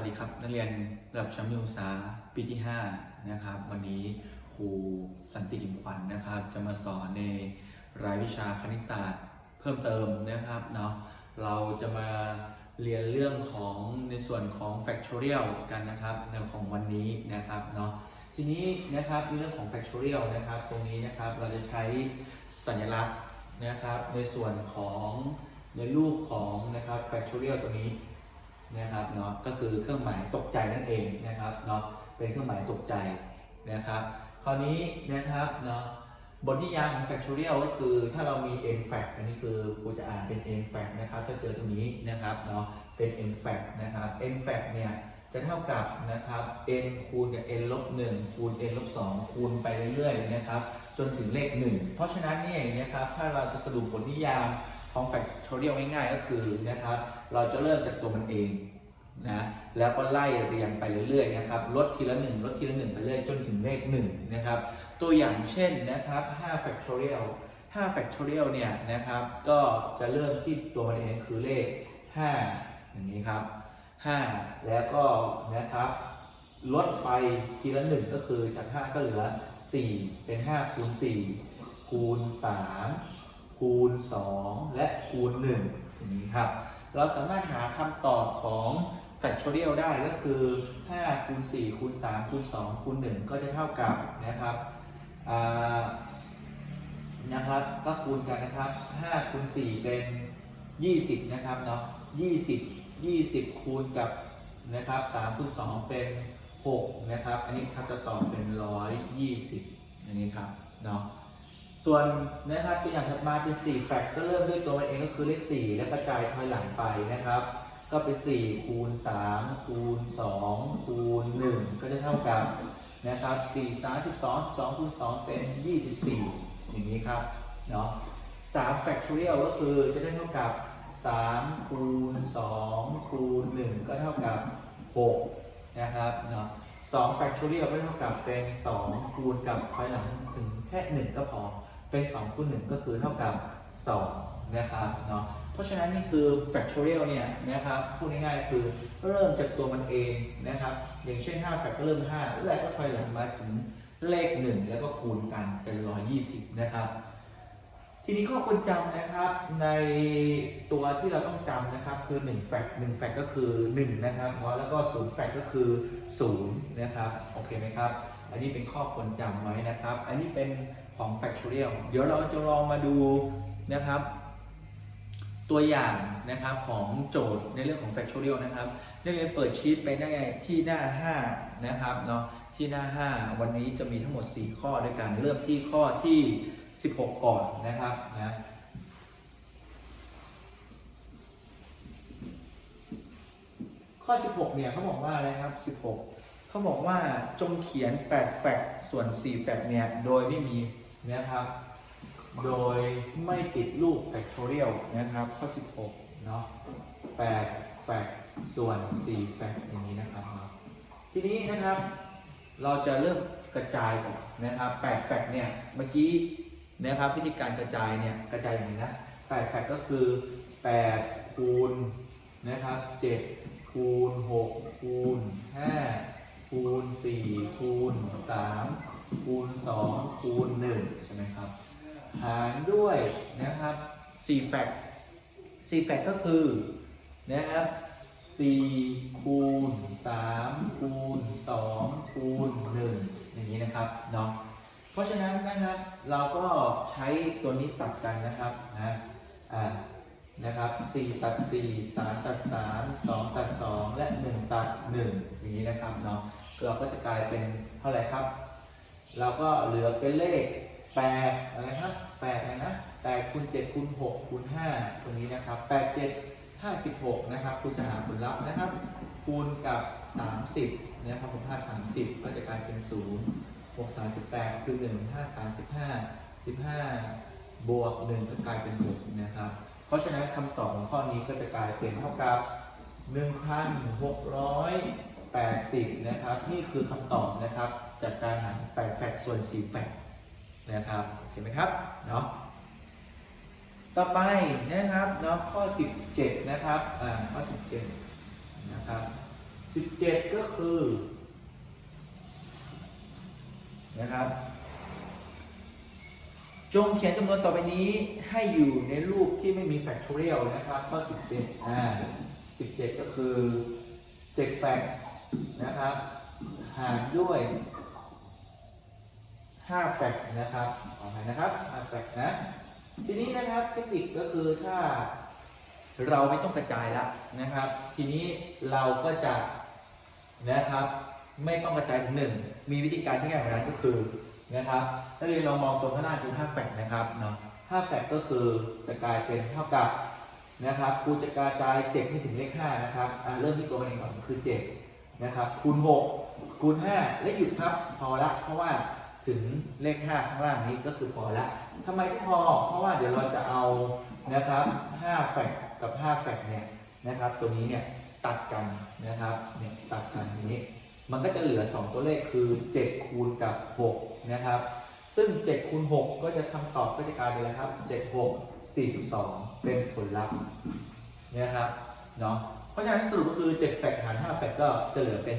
วัสดีครับนักเรียนระดับชั้นมัธยมศึกษาปีที่5นะครับวันนี้ครูสันติกิมขวัญนะครับ จะมาสอนในรายวิชาคณิตศาสตร์เพิ่มเติมนะครับเนาะเราจะมาเรียนเรื่องของในส่วนของ factorial กันนะครับในของวันนี้นะครับเนาะทีนี้นะครับในเรื่องของ factorial นะครับตรงนี้นะครับเราจะใช้สัญลักษณ์นะครับในส่วนของในรูปของนะครับ factorial ตัวนี้ นะครับเนาะก็คือเครื่องหมายตกใจนั่นเองนะครับเนาะเป็นเครื่องหมายตกใจนะครับ คราวนี้นะครับเนาะบทนิยามของ factorial ก็คือถ้าเรามี n fact อันนี้คือครูจะอ่านเป็น n fact นะครับถ้าเจอตรงนี้นะครับเนาะเป็น n fact นะครับ n fact เนี่ยจะเท่ากับนะครับ n คูณกับ n ลบ1คูณ n ลบ2คูณไปเรื่อยๆนะครับจนถึงเลข 1 เพราะฉะนั้นเนี่ยนะครับถ้าเราจะสรุปบทนิยาม ของ factorial ง่ายๆ ก็คือนะครับ เราจะเริ่มจากตัวมันเองนะแล้วก็ไล่เรียงไปเรื่อยๆนะครับลดทีละ1ลดทีละ1ไปเรื่อยจนถึงเลข1นะครับ ตัวอย่างเช่นนะครับ5 factorial 5 factorial เนี่ยนะครับ ก็จะเริ่มที่ตัวมันเองคือเลข 5 อย่างนี้ครับ 5 แล้วก็นะครับลดไปทีละ1ก็คือจาก 5 ก็เหลือ 4 เป็น5คูณ4คูณ3 คูณ 2 และคูณ1อย่างนี้ครับ เราสามารถหาคำตอบของ factorial ได้ก็คือ 5 คูณ 4 คูณ 3 คูณ 2 คูณ 1 ก็จะเท่ากับนะครับนะครับ ก็คูณกันนะครับ 5 คูณ 4 เป็น 20 นะครับเนาะ 20 20 คูณกับนะครับ 3 คูณ 2 เป็น 6 นะครับ อันนี้ครับจะตอบเป็น 120อย่างนี้ครับเนาะ ส่วนนะครับตัวอย่างถัดมาเป็น 4 แฟกก็เริ่มด้วยตัวมันเองก็คือเลข 4 แล้วกระจายถอยหลังไปนะครับ ก็เป็น 4 คูณ 3 คูณ 2 คูณ 1 ก็จะเท่ากับนะครับ 4 3 12 12คูณ 2 เป็น 24 อย่างนี้ครับเนาะ3 factorial ก็คือจะได้เท่ากับ 3 คูณ 2 คูณ 1 ก็เท่ากับ 6 นะครับเนาะ2 factorial ก็เท่ากับเป็น 2 คูณกับถอยหลังถึงแค่ 1 ก็พอ เป็น2คูณ1ก็คือเท่ากับ 2 นะครับเนาะเพราะฉะนั้นนี่คือ factorial เนี่ยนะครับพูดง่ายๆคือเริ่มจากตัวมันเองนะครับ อย่างเช่น5 fact ก็เริ่ม 5 แล้วก็ถอยหลังมาถึงเลข 1 แล้วก็คูณกันเป็น 120 นะครับ ทีนี้ข้อควรจำนะครับในตัวที่เราต้องจำนะครับคือ1 fact 1 fact ก็คือ1นะครับแล้วก็0 fact ก็คือ0นะครับโอเคไหมครับอันนี้เป็นข้อควรจำไว้นะครับ อันนี้เป็นของ factorial เดี๋ยวเราจะลองมาดูนะครับ ตัวอย่างนะครับของโจทย์ในเรื่องของ factorial นะครับนักเรียนเปิดชีตไปได้ที่หน้า 5 นะครับเนาะที่หน้า 5 วันนี้จะมีทั้งหมด 4 ข้อด้วยกันเริ่มที่ข้อที่ 16 ก่อนนะครับนะข้อ 16 เนี่ยเขาบอกว่าอะไรครับ 16 เขาบอกว่าจงเขียน 8 แฟกส่วน 4 แฟกเนี่ย โดยไม่มีนะครับ โดยไม่ติดรูป factorial นะครับ ข้อ 16 เนาะ8แฟกส่วน 4 แฟกอย่างนี้นะครับ ทีนี้นะครับเราจะเริ่มกระจายก่อนนะครับ 8 แฟกเนี่ย เมื่อกี้ นะครับวิธีการกระจายเนี่ยกระจายอย่างนี้นะ8แฟกก็คือ8คูณนะครับ7คูณ6คูณ5คูณ4คูณ3คูณ2คูณ1ใช่ไหมครับหารด้วยนะครับ4แฟกต์4แฟกก็คือนะครับ4คูณ3คูณ2คูณ1อย่างนี้นะครับเนาะ ราะฉะนั้นนะครับเราก็ใช้ตัวนี้ตัดกันนะครับนะอ่านะครับ4ตัด4 3ตัด3 2ตัด2 และ 1 ตัด1อย่างนี้นะครับเนาะเราก็จะกลายเป็นเท่าไหร่ครับ เราก็เหลือเป็นเลข8อะไรครับ8นะนะ8คูณ7คูณ6คูณ5ตรงนี้นะครับ8 7 56นะครับคุณจะหาผลลัพธ์นะครับ คูณกับ 30นะครับผมพาด30 ก็จะกลายเป็น 0 บวกสามสิบแปดคือหนึ่งถ้าสามสิบห้าสิบห้าบวกหนึ่งก็กลายเป็นหกนะครับ เพราะฉะนั้นคำตอบของข้อนี้ก็จะกลายเป็นเท่ากับหนึ่งพันหกร้อยแปดสิบนะครับ นี่คือคำตอบนะครับ จากการหารแปดแฟกส่วนสี่แฟกนะครับ เห็นไหมครับ เนาะต่อไปนะครับเนาะข้อ 17 นะครับอ่าข้อ 17 นะครับ 17 ก็คือ นะครับ จงเขียนจำนวนต่อไปนี้ให้อยู่ในรูปที่ไม่มี factorial นะครับข้อ17อ่า17 ก็คือ7แฟกนะครับ หารด้วย5แฟกนะครับขออภัยนะครับ5แฟกนะ ทีนี้นะครับเทคนิคก็คือถ้าเราไม่ต้องกระจายและนะครับ ทีนี้เราก็จะนะครับ ไม่ต้องกระจายถึงหนึ่งมีวิธีการที่ง่ายกว่านั้นก็คือนะครับถ้าเราลองมองตรงข้างหน้าคือ5แฟกนะครับเนาะ5แฟกก็คือจะกลายเป็นเท่ากับนะครับคูณจะกระจาย7ให้ถึงเลข5นะครับเริ่มที่ตัวมันเองก่อนคือ7นะครับคูณ6คูณ5และหยุดครับพอละเพราะว่าถึงเลข 5 ข้างล่างนี้ก็คือพอละทำไมที่พอ เพราะว่าเดี๋ยวเราจะเอานะครับ5แฟกกับ5แฟกเนี่ยนะครับ ตัวนี้เนี่ยตัดกันนะครับเนี่ยตัดกันอย่างนี้ มันก็จะเหลือ 2 ตัวเลขคือ 7 คูณกับ 6 นะครับ ซึ่ง 7 คูณ 6 ก็จะคำตอบก็จะกลายเป็นอะไรครับ 7 6 42 เป็นผลลัพธ์นะครับเนาะเพราะฉะนั้นสรุปก็คือ 7 แฟกหาร 5 แฟกก็จะเหลือเป็น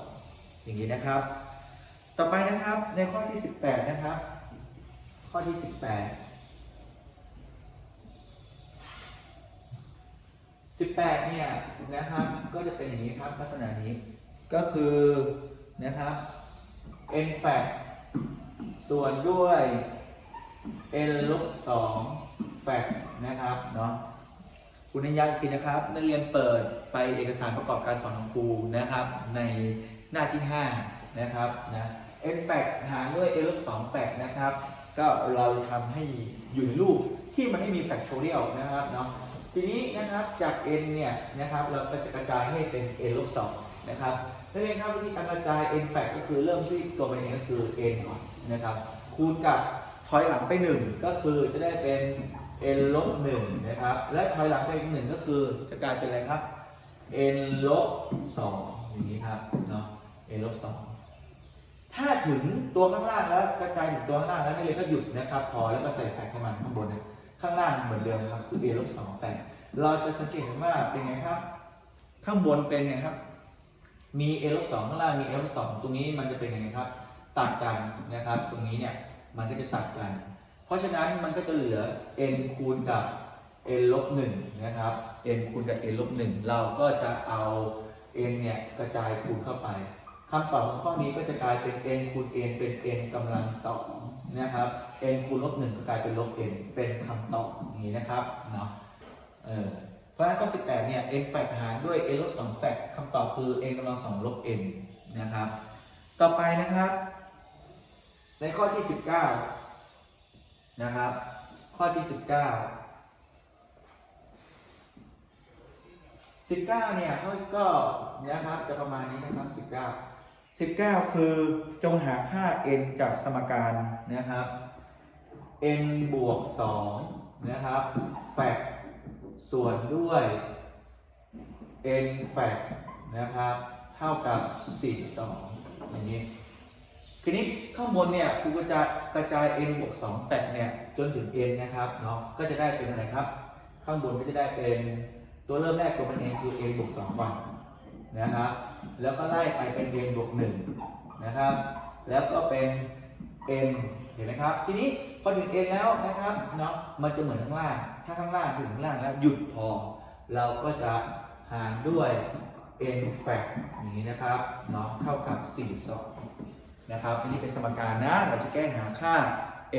42 อย่างนี้นะครับ ต่อไปนะครับในข้อที่ 18 นะครับ ข้อที่ 18 18เนี่ยนะครับก็จะเป็นอย่างนี้ครับลักษณะนี้ ก็คือนะครับ n f a c ส่วนด้วย n ลบ2 fact นะครับเนาะคุณนันยันคิดนะครับ นักเรียนเปิดไปเอกสารประกอบการสอนของครูนะครับ ในหน้าที่ 5 นะครับนะ n f a c หารด้วย n ลบ2 fact นะครับ ก็เราทำให้อยู่ในรูปที่มันไม่มี factorial นะครับเนาะทีนี้นะครับจาก n เนี่ยนะครับเราก็จะกระจายให้เป็น n ลบ2นะครับ นักเรียนครับวิธีการกระจาย n fact ก็คือเริ่มที่ตัวมันเองก็คือ n ก่อนนะครับ คูณกับถอยหลังไป 1 ก็คือจะได้เป็น n ลบ1นะครับ และถอยหลังไปอีกหนึ่งก็คือจะกลายเป็นอะไรครับ n ลบ2อย่างนี้ครับเนาะ n ลบ2ถ้าถึงตัวข้างล่างแล้วกระจายถึงตัวข้างล่างแล้วนักเรียนก็หยุดนะครับ พอแล้วก็ใส่แฟกให้มันข้างบนนี่ยข้างล่างเหมือนเดิมครับคือ n ลบ2แฟกเราจะสังเกตเห็นว่าเป็นไงครับ ข้างบนเป็นไงครับ มี a ลบ2ข้างล่างมี a ลบ2ตรงนี้มันจะเป็นยังไงครับ ตัดกันนะครับ ตรงนี้เนี่ยมันก็จะตัดกัน เพราะฉะนั้นมันก็จะเหลือ n คูณกับ n ลบ1นะครับ n คูณกับ n ลบ1เราก็จะเอา n เนี่ยกระจายคูณเข้าไปคำตอบของข้อนี้ก็จะกลายเป็น n คูณ n เป็น n กำลังสองนะครับ n คูณลบ1ก็กลายเป็นลบ n เป็นคำตอบนี้นะครับเนาะเออ เพราะฉะนั้นข้อ 18 เนี่ย n แฟกหารด้วย n ลบ2แฟกคำตอบคือ n กำลัง2ลบ n นะครับ ต่อไปนะครับ ในข้อที่ 19 นะครับ ข้อที่ 19 19 เนี่ยเขาก็นะครับจะประมาณนี้นะครับ 19 19 คือจงหาค่า n จากสมการนะครับ n บวก2นะครับแฟก ส่วนด้วย n แฟกนะครับ เท่ากับ 4.2 อย่างนี้ทีนี้ข้างบนเนี่ยครูก็จะกระจาย n บวก2แฟกเนี่ยจนถึง n นะครับเนาะก็จะได้เป็นอะไรครับ ข้างบนก็จะได้เป็นตัวเริ่มแรกตัวมันเองคือ n บวก2ก่อนนะครับ แล้วก็ไล่ไปเป็น n บวก1นะครับ แล้วก็เป็น n เห็นไหมครับ ทีนี้พอถึง n แล้วนะครับเนาะมันจะเหมือนข้างล่าง ถ้าข้างล่างถึงข้างล่างแล้วหยุดพอ เราก็จะหารด้วย n แฟกอย่างนี้นะครับเนาะเท่ากับ42นะครับอันนี้เป็นสมการนะ เราจะแก้หาค่า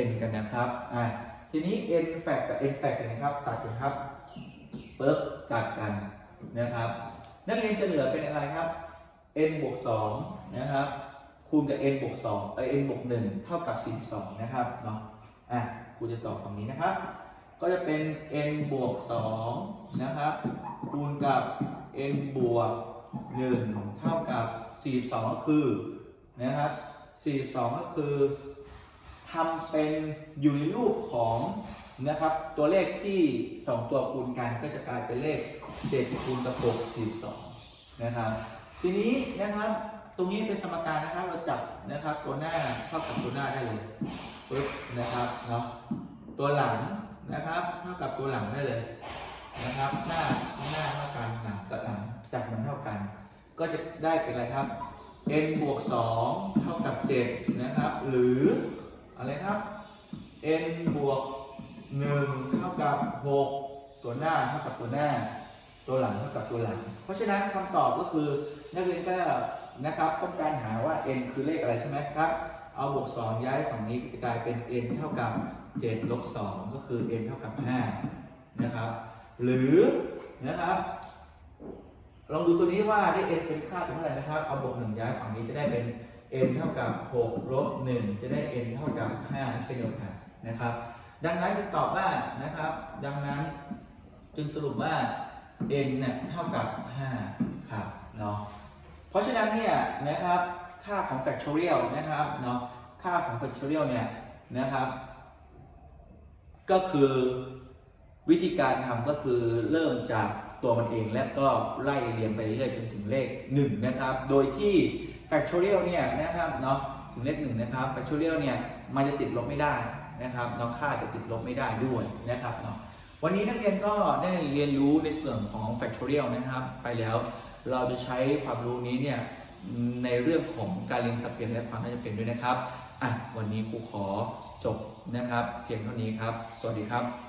n กันนะครับอะทีนี้ n แฟกกับ n แฟกนะครับตัดกันครับปึ๊บตัดกันนะครับ นักเรียนจะเหลือเป็นอะไรครับ n บวก2นะครับคูณกับ n บวก2เอ้ย n บวก1เท่ากับ 42 นะครับเนาะอะครูจะตอบฝั่งนี้นะครับ ก็จะเป็น n บวก2นะครับคูณกับ n บวก1เท่ากับ 42 ก็คือนะครับ 42 ก็คือทำเป็นอยู่ในรูปของนะครับ ตัวเลขที่ 2 ตัวคูณกันก็จะกลายเป็นเลข 7 คูณกับ6 42 นะครับ ทีนี้นะครับตรงนี้เป็นสมการนะครับเราจับนะครับตัวหน้าเท่ากับตัวหน้าได้เลยปึ๊บนะครับเนาะตัวหลัง นะครับ เท่ากับตัวหลังได้เลยนะครับ หน้าข้างหน้าเท่ากันหลังกับหลังจับมันเท่ากัน ก็จะได้เป็นอะไรครับ n บวก2เท่ากับ7นะครับ หรืออะไรครับ n บวก1เท่ากับ6ตัวหน้าเท่ากับตัวหน้า ตัวหลังเท่ากับตัวหลัง เพราะฉะนั้นคำตอบก็คือนักเรียนก็นะครับต้องการหาว่า n คือเลขอะไรใช่ไหมครับ เอาบวก2ย้ายฝั่งนี้กลายเป็น n เท่ากับ 7ลบ2ก็คือ n เท่ากับ5นะครับ หรือนะครับลองดูตัวนี้ว่าได้ n เป็นค่าเป็นเท่าไหร่นะครับ เอาบวก1ย้ายฝั่งนี้จะได้เป็น n เท่ากับ6ลบ1จะได้ n เท่ากับ5เช่นเดียวกันนะครับ ดังนั้นจึงตอบว่านะครับ ดังนั้นจึงสรุปว่า n เนี่ยเท่ากับ5ครับเนาะเพราะฉะนั้นเนี่ยนะครับค่าของ factorial นะครับเนาะค่าของ factorial เนี่ยนะครับ ก็คือวิธีการทำก็คือเริ่มจากตัวมันเองและก็ไล่เรียงไปเรื่อยจนถึงเลข1นะครับ โดยที่ factorial เนี่ยนะครับเนาะถึงเลข1นะครับ factorial เนี่ยมันจะติดลบไม่ได้นะครับเนาะค่าจะติดลบไม่ได้ด้วยนะครับเนาะวันนี้นักเรียนก็ได้เรียนรู้ในส่วนของ factorial นะครับ ไปแล้วเราจะใช้ความรู้นี้เนี่ยในเรื่องของการเรียนสับเปลี่ยนและความน่าจะเป็นด้วยนะครับอะวันนี้ครูขอจบ นะครับ เพียงเท่านี้ครับ สวัสดีครับ